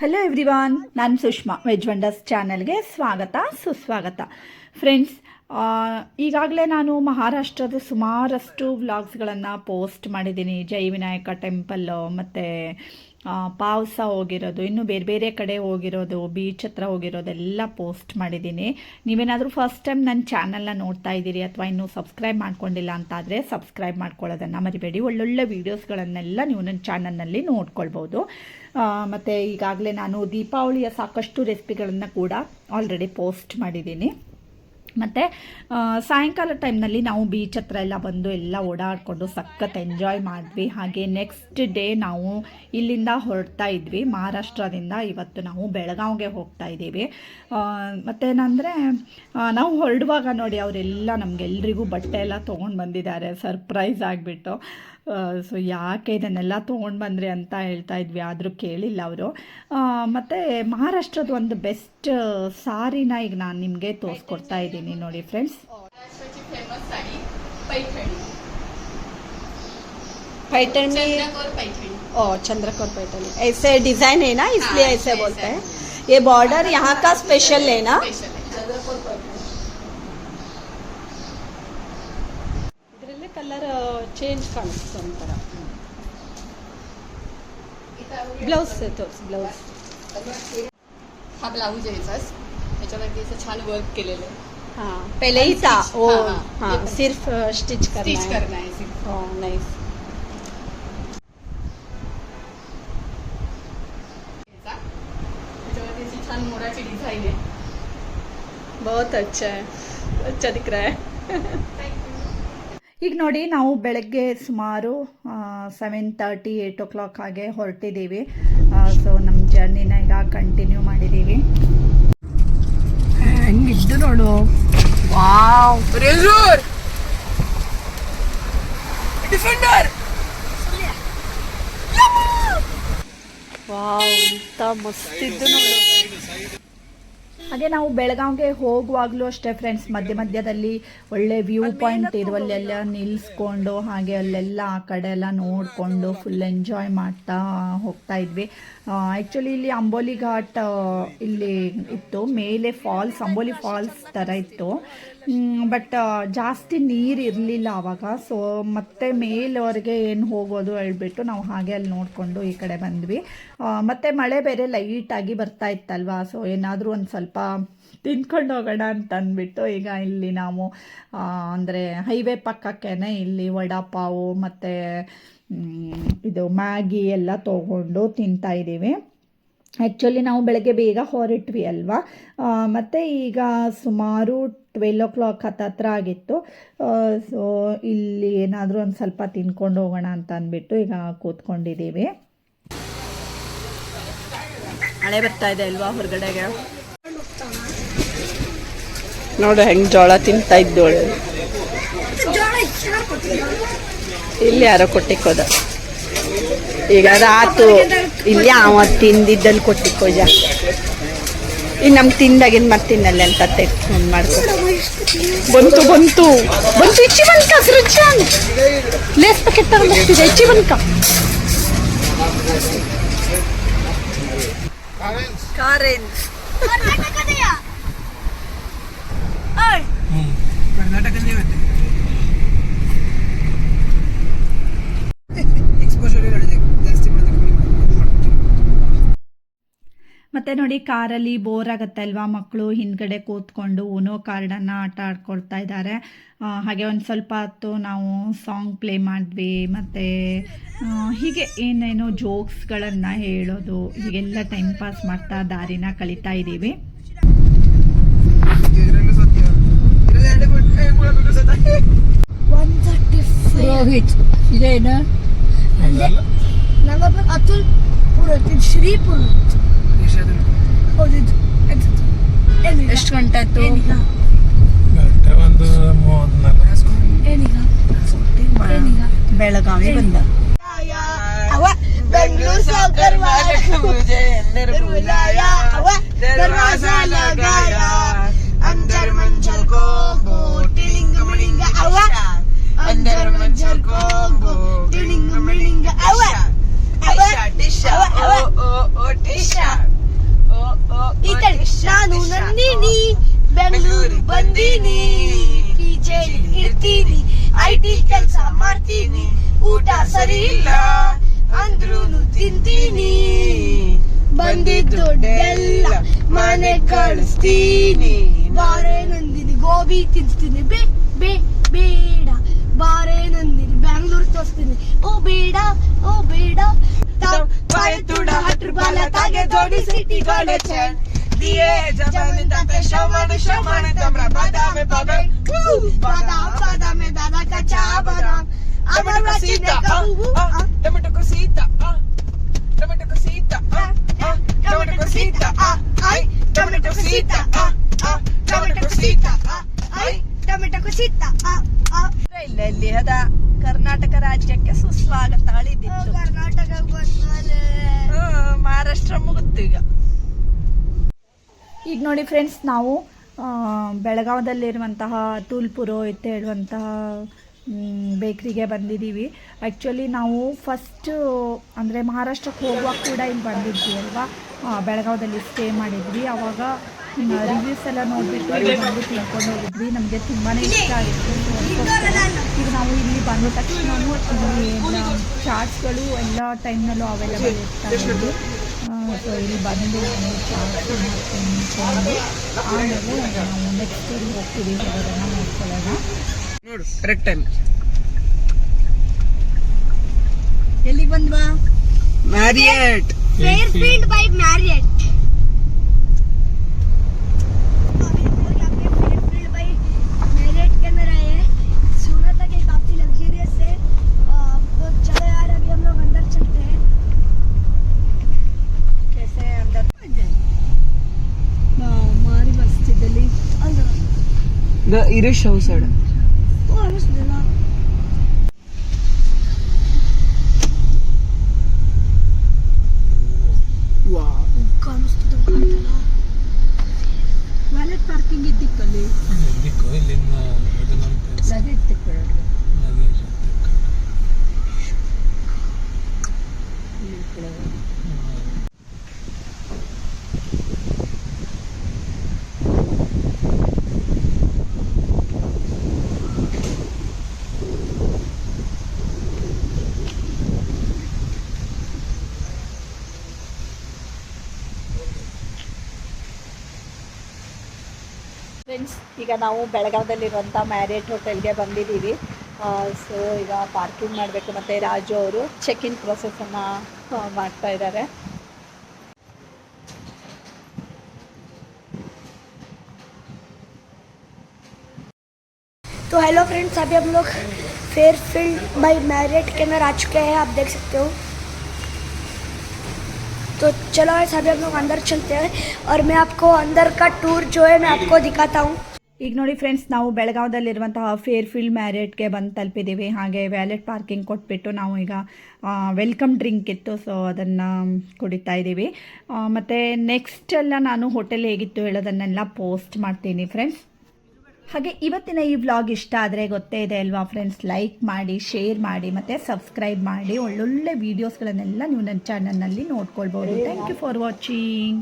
Hello everyone ನಾನು Sushma veg wonders ಚಾನಲ್ಗೆ ಸ್ವಾಗತ, ಸುಸ್ವಾಗತ. ಫ್ರೆಂಡ್ಸ್ ಈಗಾಗಲೇ ನಾನು ಮಹಾರಾಷ್ಟ್ರದ ಸುಮಾರಷ್ಟು ವ್ಲಾಗ್ಸ್ಗಳನ್ನು ಪೋಸ್ಟ್ ಮಾಡಿದ್ದೀನಿ. ಜೈ ವಿನಾಯಕ ಟೆಂಪಲ್ಲು ಮತ್ತು ಪಾವಸ ಹೋಗಿರೋದು, ಇನ್ನು ಬೇರೆ ಬೇರೆ ಕಡೆ ಹೋಗಿರೋದು ಬೀಚ್ ಹತ್ರ ಹೋಗಿರೋದೆಲ್ಲ ಪೋಸ್ಟ್ ಮಾಡಿದ್ದೀನಿ. ನೀವೇನಾದರೂ ಫಸ್ಟ್ ಟೈಮ್ ನನ್ನ ಚಾನಲ್ನ ನೋಡ್ತಾ ಇದ್ದೀರಿ ಅಥವಾ ಇನ್ನೂ ಸಬ್ಸ್ಕ್ರೈಬ್ ಮಾಡ್ಕೊಂಡಿಲ್ಲ ಅಂತಾದರೆ ಸಬ್ಸ್ಕ್ರೈಬ್ ಮಾಡ್ಕೊಳ್ಳೋದನ್ನು ಮರಿಬೇಡಿ. ಒಳ್ಳೊಳ್ಳೆ ವೀಡಿಯೋಸ್ಗಳನ್ನೆಲ್ಲ ನೀವು ನನ್ನ ಚಾನಲ್ನಲ್ಲಿ ನೋಡ್ಕೊಳ್ಬೋದು. ಮತ್ತು ಈಗಾಗಲೇ ನಾನು ದೀಪಾವಳಿಯ ಸಾಕಷ್ಟು ರೆಸಿಪಿಗಳನ್ನು ಕೂಡ ಆಲ್ರೆಡಿ ಪೋಸ್ಟ್ ಮಾಡಿದ್ದೀನಿ. ಮತ್ತು ಸಾಯಂಕಾಲ ಟೈಮ್ನಲ್ಲಿ ನಾವು ಬೀಚ್ ಹತ್ರ ಎಲ್ಲ ಬಂದು ಎಲ್ಲ ಓಡಾಡಿಕೊಂಡು ಸಖತ್ ಎಂಜಾಯ್ ಮಾಡಿದ್ವಿ ಹಾಗೆ ನೆಕ್ಸ್ಟ್ ಡೇ ನಾವು ಇಲ್ಲಿಂದ ಹೊರಡ್ತಾ ಇದ್ವಿ. ಮಹಾರಾಷ್ಟ್ರದಿಂದ ಇವತ್ತು ನಾವು ಬೆಳಗಾವಿಗೆ ಹೋಗ್ತಾ ಇದ್ದೀವಿ. ಮತ್ತೇನಂದರೆ ನಾವು ಹೊರಡುವಾಗ ನೋಡಿ ಅವರೆಲ್ಲ ನಮಗೆಲ್ರಿಗೂ ಬಟ್ಟೆ ಎಲ್ಲ ತೊಗೊಂಡು ಬಂದಿದ್ದಾರೆ. ಸರ್ಪ್ರೈಸ್ ಆಗಿಬಿಟ್ಟು. ಸೊ ಯಾಕೆ ಇದನ್ನೆಲ್ಲ ತೊಗೊಂಡು ಬಂದ್ರಿ ಅಂತ ಹೇಳ್ತಾ ಇದ್ವಿ ಆದರೂ ಕೇಳಿಲ್ಲ ಅವರು ಮತ್ತು ಮಹಾರಾಷ್ಟ್ರದ ಒಂದು ಬೆಸ್ಟ್ ಸಾರಿನ ಈಗ ನಾನು ನಿಮಗೆ ತೋರಿಸ್ಕೊಡ್ತಾ ಇದ್ದೀನಿ ನೋಡಿ ಫ್ರೆಂಡ್ಸ್ महाराष्ट्राची फेमस साडी पैठणी पैठणी चंद्रकोर पैठणी ओ चंद्रकोर पैठणी ऐसे डिजाइन है ना इसलिए हाँ, ऐसे ऐसे बोलते है। हैं ये बॉर्डर यहाँ का स्पेशल है ना स्पेशल चेंज कॉन्फर्म करा ब्लाऊज येतोच ब्लाऊज हा ब्लाऊज यायचाच त्याच्यावरती असं छान वर्क केलेलं आहे. हा पहिलेही ओ हां, सिर्फ स्टिच करना स्टिच है सिर्फ. हो नाही त्याच्यावरती छान मोराची डिझाईन आहे. बहुत अच्छा है अच्छा दिख रहा है. Thank you. ಈಗ ನೋಡಿ ನಾವು ಬೆಳಗ್ಗೆ ಸುಮಾರು seven thirty eight o'clock ಹಾಗೆ ಹೊರಟಿದ್ದೀವಿ. ಸೊ ನಮ್ಮ ಜರ್ನಿನ ಈಗ ಕಂಟಿನ್ಯೂ ಮಾಡಿದ್ದೀವಿ. ಹೆಂಗಿದ್ದು ನೋಡು. ವಾವ್. ವಾವ್ ಅಂತ ಮಸ್ತಿದ್ದು ನೋಡು. ಹಾಗೆ ನಾವು ಬೆಳಗಾವಿಗೆ ಹೋಗುವಾಗಲೂ ಅಷ್ಟೇ ಫ್ರೆಂಡ್ಸ್ ಮಧ್ಯ ಮಧ್ಯದಲ್ಲಿ ಒಳ್ಳೆ ವ್ಯೂ ಪಾಯಿಂಟ್ ಇರುವಲ್ಲೆಲ್ಲ ನಿಲ್ಲಿಸ್ಕೊಂಡು ಹಾಗೆ ಅಲ್ಲೆಲ್ಲ ಆ ಕಡೆ ಎಲ್ಲ ನೋಡಿಕೊಂಡು ಫುಲ್ ಎಂಜಾಯ್ ಮಾಡ್ತಾ ಹೋಗ್ತಾ ಇದ್ವಿ. ಆ್ಯಕ್ಚುಲಿ ಇಲ್ಲಿ ಅಂಬೋಲಿ ಘಾಟ್ ಇಲ್ಲಿ ಇತ್ತು. ಮೇಲೆ ಫಾಲ್ಸ್ ಅಂಬೋಲಿ ಫಾಲ್ಸ್ ಥರ ಇತ್ತು. ಬಟ್ ಜಾಸ್ತಿ ನೀರು ಇರಲಿಲ್ಲ ಆವಾಗ ಸೊ ಮತ್ತೆ ಮೇಲವರೆಗೆ ಏನು ಹೋಗೋದು ಹೇಳ್ಬಿಟ್ಟು ನಾವು ಹಾಗೆ ಅಲ್ಲಿ ನೋಡಿಕೊಂಡು ಈ ಕಡೆ ಬಂದ್ವಿ. ಮತ್ತೆ ಮಳೆ ಬೇರೆ ಲೈಟಾಗಿ ಬರ್ತಾ ಇತ್ತಲ್ವಾ? ಸೊ ಏನಾದರೂ ಒಂದು ಸ್ವಲ್ಪ ತಿನ್ಕೊಂಡು ಹೋಗೋಣ ಅಂತ ಅಂದ್ಬಿಟ್ಟು ಈಗ ಇಲ್ಲಿ ನಾವು ಅಂದರೆ ಹೈವೇ ಪಕ್ಕಕ್ಕೇನೆ ಇಲ್ಲಿ ವಡಾಪಾವು ಮತ್ತು ಇದು ಮ್ಯಾಗಿ ಎಲ್ಲ ತೊಗೊಂಡು ತಿಂತಾ ಇದ್ದೀವಿ ಆ್ಯಕ್ಚುಲಿ ನಾವು ಬೆಳಗ್ಗೆ ಬೇಗ ಹೊರಟ್ವಿ ಅಲ್ವಾ? ಮತ್ತು ಈಗ ಸುಮಾರು ಟ್ವೆಲ್ ಓ ಕ್ಲಾಕ್ ಹತ್ತತ್ರ ಆಗಿತ್ತು. ಸೊ ಇಲ್ಲಿ ಏನಾದರೂ ಒಂದು ಸ್ವಲ್ಪ ತಿನ್ಕೊಂಡು ಹೋಗೋಣ ಅಂತ ಅಂದ್ಬಿಟ್ಟು ಈಗ ಕೂತ್ಕೊಂಡಿದ್ದೀವಿ ಮಳೆ ಬರ್ತಾ ಇದೆ ಅಲ್ವಾ ಹೊರಗಡೆಗೆ? ನೋಡು ಹೆಂಗೆ ಜೋಳ ತಿಂತಾ ಇದ್ದೋಳು ಇಲ್ಲಿ ಯಾರೋ ಕೊಟ್ಟಿಕ್ಕೋದ. ಈಗ ರಾತು ಇಲ್ಲಿ ಅವ ತಿಂದಿದ್ದಲ್ಲಿ ಕೊಟ್ಟಿಕ್ಕೋಜ ಇನ್ನು ನಮ್ಗೆ ತಿಂದಾಗಿನ ಮತ್ತೆ ತಿನ್ನಲ್ಲ ಅಂತ ತೆಗ್ದು ಮಾಡ್ಕೊ. ಬಂತು ಬಂತು. ಬಂತು ಇಚ್ಚಿ ಬಂಕ ಸೃಜನ್. ಲೇಸ್ ಪ್ಯಾಕೆಟ್ ತಗೊಂಡು ಹೋಗ್ತಿದೆ ಬನ್ಕ ಕಾರೇನ್ ಕಾರೆನ್ಸ್ ಎಕ್ಸ್ಪೋಜರ್ ನೋಡಿ ಕಾರಲ್ಲಿ ಬೋರ್ ಆಗುತ್ತೆ ಅಲ್ವಾ ಮಕ್ಕಳು? ಹಿಂದ್ಗಡೆ ಕೂತ್ಕೊಂಡು ಉನೋ ಕಾರ್ಡನ್ನು ಆಟ ಆಡ್ಕೊಳ್ತಾ ಇದ್ದಾರೆ ಹಾಗೆ ಒಂದು ಸ್ವಲ್ಪ ಹೊತ್ತು ನಾವು ಸಾಂಗ್ ಪ್ಲೇ ಮಾಡಿದ್ವಿ. ಮತ್ತು ಹೀಗೆ ಏನೇನೋ ಜೋಕ್ಸ್ಗಳನ್ನು ಹೇಳೋದು. ಹೀಗೆಲ್ಲ ಟೈಮ್ ಪಾಸ್ ಮಾಡ್ತಾ ದಾರಿನ ಕಳೀತಾ ಇದ್ದೀವಿ. ರೋಹಿತ್ ಇದೇನು? ಎಷ್ಟು ಗಂಟೆ ಆಯ್ತು ಏನಿಗ ಗಂಟೆ ಒಂದು ಮೂವತ್ನಾಲ್ಕು ಏನಿಗ ಏನಿಗ ಬೆಳಗಾವಿ ಬಂದ ಅವ ಬೆಂಗಳೂರು ಸಾವ್ಕರ್ बुलाया अवा दरवाजा लगाया अंदर मंझल को टिलिंग मिलिंग अवा अंदर मंझल को टिलिंग ಐಟಿ ಕೆಲಸ ಮಾಡ್ತೀನಿ. ಊಟ ಸರಿ ಇಲ್ಲ. ಅಂದ್ರೂ ತಿಂತೀನಿ. ಬಂದಿದ್ದು ಎಲ್ಲ ಮನೆ ಕಳಿಸ್ತೀನಿ. ಬಾರೆ ನಂದಿನಿ ಗೋಬಿ ತಿನ್ಸ್ತೀನಿ ಬೇ ಬೇ, ಬೇಡ. ಬಾರೆ ನಂದಿನಿ ಬ್ಯಾಂಗ್ಳೂರ್ ತೋರಿಸ್ತೀನಿ. ಓ, ಬೇಡ. ಓ, ಬೇಡ. ತುಡ ಹತ್ತು ರೂಪಾಯಿ ತಾಗೆ ಜೋಡಿ ಸಿಟಿಗಳ দিয়ে যাবে তাতে সমান সমান তোমরা বাদামে পাবে ಕರ್ನಾಟಕ ರಾಜ್ಯಕ್ಕೆ ಸುಸ್ವಾಗತ ಕರ್ನಾಟಕ ಮಹಾರಾಷ್ಟ್ರ ಮುಗುತ್ತೀಗ ಈಗ ನೋಡಿ ಫ್ರೆಂಡ್ಸ್ ನಾವು ಬೆಳಗಾವದಲ್ಲಿರುವಂತಹ ತೂಲ್ ಪುರೋಹಿತ್ ಹೇಳುವಂತಹ ಬೇಕ್ರಿಗೆ ಬಂದಿದ್ದೀವಿ. ಆ್ಯಕ್ಚುಲಿ ನಾವು ಫಸ್ಟು ಅಂದರೆ ಮಹಾರಾಷ್ಟ್ರಕ್ಕೆ ಹೋಗುವಾಗ ಕೂಡ ಇಲ್ಲಿ ಬಂದಿದ್ವಿ ಅಲ್ವಾ? ಬೆಳಗಾವದಲ್ಲಿ ಸ್ಟೇ ಮಾಡಿದ್ವಿ. ಆವಾಗ ರಿವ್ಯೂಸ್ ಎಲ್ಲ ನೋಡಿಬಿಟ್ಟು ಇಲ್ಲಿ ಬಂದು ತಿಳ್ಕೊಂಡು ಹೋಗಿದ್ವಿ. ನಮಗೆ ತುಂಬಾ ಇಷ್ಟ ಆಗಿತ್ತು. ಈಗ ನಾವು ಇಲ್ಲಿ ಬಂದ ತಕ್ಷಣ ಇಲ್ಲಿ ಚಾಟ್ಸ್ಗಳು ಎಲ್ಲ ಟೈಮ್ನಲ್ಲೂ ಅವೈಲೇಬಲ್ ಇಲ್ಲಿ ಸೊ ಇಲ್ಲಿ ಬಂದು ಚಾರ್ಜ್ ಮಾಡ್ತೀನಿ ಆಮೇಲೆ ನಾವು ನೆಕ್ಸ್ಟ್ ಹೋಗ್ತೀವಿ. ನೋಡ್ಕೊಳ್ಳೋಣ ನೋಡು ಕರೆಕ್ಟ್ ಟೈಮ್ ಎಲ್ಲಿಗೆ ಬಂದ್ವಾ? Marriott Fairfield by Marriott इरेश शौसड ಫ್ರೆಂಡ್ಸ್ ಈಗ ನಾವು ಬೆಳಗಾವದಲ್ಲಿರುವಂಥ ಮ್ಯಾರಿಯಟ್ ಹೋಟೆಲ್ಗೆ ಬಂದಿದ್ದೀವಿ ಸೊ ಈಗ ಪಾರ್ಕಿಂಗ್ ಮಾಡಬೇಕು ಮತ್ತು ರಾಜು ಅವರು ಚೆಕ್ ಇನ್ ಪ್ರೊಸೆಸನ್ನು ಮಾಡ್ತಾ ಇದ್ದಾರೆ तो हेलो फ्रेंड्स अभी हम लोग फेयरफील्ड बाय मैरियट के अंदर आ चुके हैं आप देख सकते हो तो चलो guys, अभी हम लोग अंदर चलते हैं और मैं आपको अंदर का टूर जो है मैं आपको दिखाता हूँ ಈಗ ನೋಡಿ ಫ್ರೆಂಡ್ಸ್ ನಾವು ಬೆಳಗಾವದಲ್ಲಿರುವಂತಹ ಫೇರ್ ಫೀಲ್ಡ್ ಮ್ಯಾರಿಯಟ್ಗೆ ಬಂದು ತಲುಪಿದ್ದೀವಿ ಹಾಗೆ ವ್ಯಾಲೆಟ್ ಪಾರ್ಕಿಂಗ್ ಕೊಟ್ಬಿಟ್ಟು ನಾವು ಈಗ ವೆಲ್ಕಮ್ ಡ್ರಿಂಕ್ ಇತ್ತು ಸೊ ಅದನ್ನು ಕುಡಿತಾ ಇದ್ದೀವಿ ಮತ್ತು ನೆಕ್ಸ್ಟ್ ಎಲ್ಲ ನಾನು ಹೋಟೆಲ್ ಹೇಗಿತ್ತು ಹೇಳೋದನ್ನೆಲ್ಲ ಪೋಸ್ಟ್ ಮಾಡ್ತೀನಿ ಫ್ರೆಂಡ್ಸ್ ಹಾಗೆ ಇವತ್ತಿನ ಈ ವ್ಲಾಗ್ ಇಷ್ಟ ಆದರೆ ಗೊತ್ತೇ ಇದೆ ಅಲ್ವಾ ಫ್ರೆಂಡ್ಸ್ ಲೈಕ್ ಮಾಡಿ ಶೇರ್ ಮಾಡಿ, ಮತ್ತು ಸಬ್ಸ್ಕ್ರೈಬ್ ಮಾಡಿ. ಒಳ್ಳೊಳ್ಳೆ ವೀಡಿಯೋಸ್ಗಳನ್ನೆಲ್ಲ ನೀವು ನನ್ನ ಚಾನಲ್ನಲ್ಲಿ ನೋಡ್ಕೊಳ್ಬೋದು. Thank you for watching